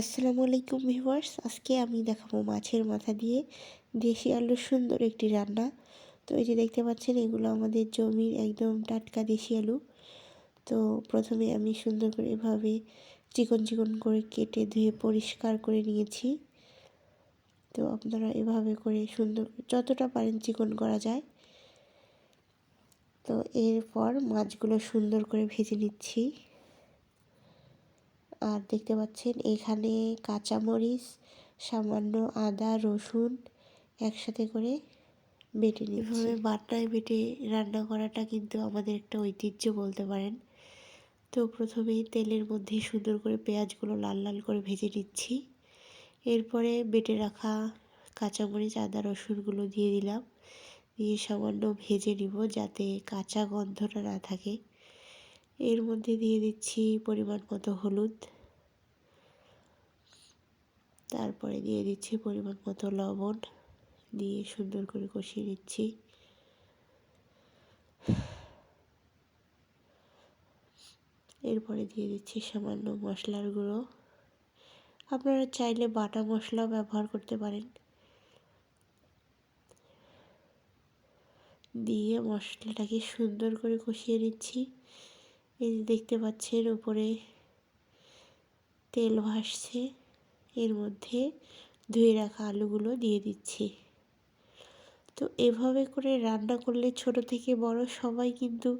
আসসালামু আলাইকুম ভিউয়ার্স, আজকে আমি দেখাবো মাছের মাথা দিয়ে দেশি আলুর সুন্দর একটি রান্না। তো এই যে দেখতে পাচ্ছেন, এগুলো আমাদের জমির একদম টাটকা দেশি আলু। তো প্রথমে আমি সুন্দর করে এভাবে চিকন চিকন করে কেটে ধুয়ে পরিষ্কার করে নিয়েছি। তো আপনারা এভাবে করে সুন্দর, যতটা পারেন চিকন করা যায়। তো এরপর মাছগুলো সুন্দর করে ভেজে নিচ্ছি। আর দেখতে পাচ্ছেন এখানে কাঁচামরিচ, সামান্য আদা, রসুন একসাথে করে বেটে নিই নিচ্ছি বাটনায় বেটে রান্না করাটা কিন্তু আমাদের একটা ঐতিহ্য বলতে পারেন। তো প্রথমেই তেলের মধ্যে সুন্দর করে পেঁয়াজগুলো লাল লাল করে ভেজে নিচ্ছি। এরপরে বেটে রাখা কাঁচামরিচ, আদা, রসুনগুলো দিয়ে দিলাম। দিয়ে সামান্য ভেজে নিব যাতে কাঁচা গন্ধটা না থাকে। এর মধ্যে দিয়ে দিচ্ছি পরিমাণ মতো হলুদ। তারপরে দিয়ে দিচ্ছি পরিমাণ মতো লবণ দিয়ে সুন্দর করে কষিয়ে নিচ্ছি। এরপরে দিয়ে দিচ্ছি সামান্য মশলার গুঁড়ো। আপনারা চাইলে বাটা মশলা ব্যবহার করতে পারেন। দিয়ে মশলাটাকে সুন্দর করে কষিয়ে নিচ্ছি। এই দেখতে পাচ্ছেন উপরে তেল ভাসছে। এর মধ্যে ধুয়ে রাখা আলুগুলো দিয়ে দিচ্ছি। তো এভাবে করে রান্না করলে ছোট থেকে বড় সবাই কিন্তু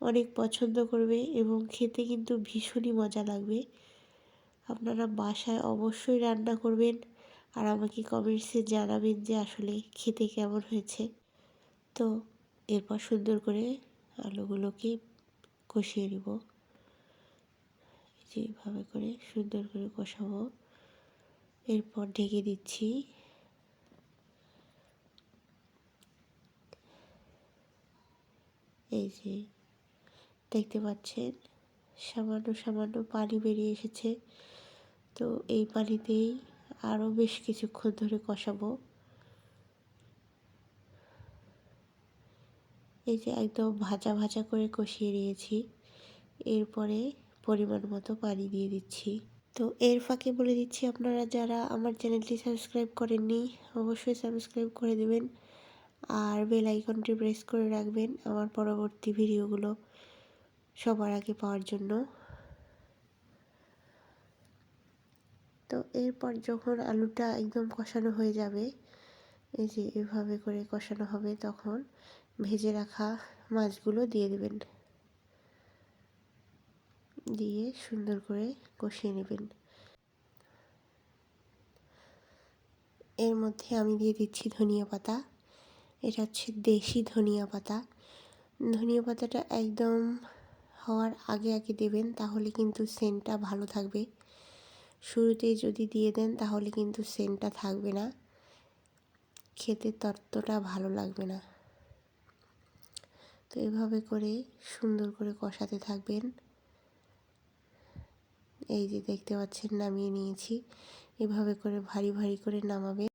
অনেক পছন্দ করবে এবং খেতে কিন্তু ভীষণই মজা লাগবে। আপনারা বাসায় অবশ্যই রান্না করবেন আর আমাকে কমেন্টসে জানাবেন যে আসলে খেতে কেমন হয়েছে। তো এরপর সুন্দর করে আলুগুলোকে কষিয়ে নিব। যেভাবে করে সুন্দর করে কষাবো। এরপর ঢেকে দিচ্ছি। এই যে, দেখতে পাচ্ছেন, সামান্য সামান্য পানি বেরিয়ে এসেছে। তো এই পানিতেই আরও বেশ কিছুক্ষণ ধরে কষাবো। এই যে একদম ভাজা ভাজা করে কষিয়ে নিয়েছি। এরপরে পরিমাণ মতো পানি দিয়ে দিচ্ছি। তো এর ফাঁকে বলে দিচ্ছি আপনারা যারা আমার চ্যানেলটি সাবস্ক্রাইব করেননি, অবশ্যই সাবস্ক্রাইব করে দেবেন আর বেল আইকনটি প্রেস করে রাখবেন আমার পরবর্তী ভিডিওগুলো সবার আগে পাওয়ার জন্য। তো এরপর যখন আলুটা একদম কষানো হয়ে যাবে, এই যে এভাবে করে কষানো হবে, তখন ভেজে রাখা মাছগুলো দিয়ে দেবেন। দিয়ে সুন্দর করে কষিয়ে নেবেন। এর মধ্যে আমি দিয়ে দিচ্ছি ধনিয়া পাতা। এটা হচ্ছে দেশি ধনিয়া পাতা। ধনিয়া পাতাটা একদম হওয়ার আগে আগে দেবেন, তাহলে কিন্তু সেন্টটা ভালো থাকবে। শুরুতেই যদি দিয়ে দেন, তাহলে কিন্তু সেন্টটা থাকবে না। খেতে তত্ত্বটা ভালো লাগবে না। তো এভাবে করে সুন্দর করে কষাতে থাকবেন। এই যে দেখতে পাচ্ছেন নামিয়ে নিয়েছি। এভাবে করে ভারী ভারী করে নামাবে।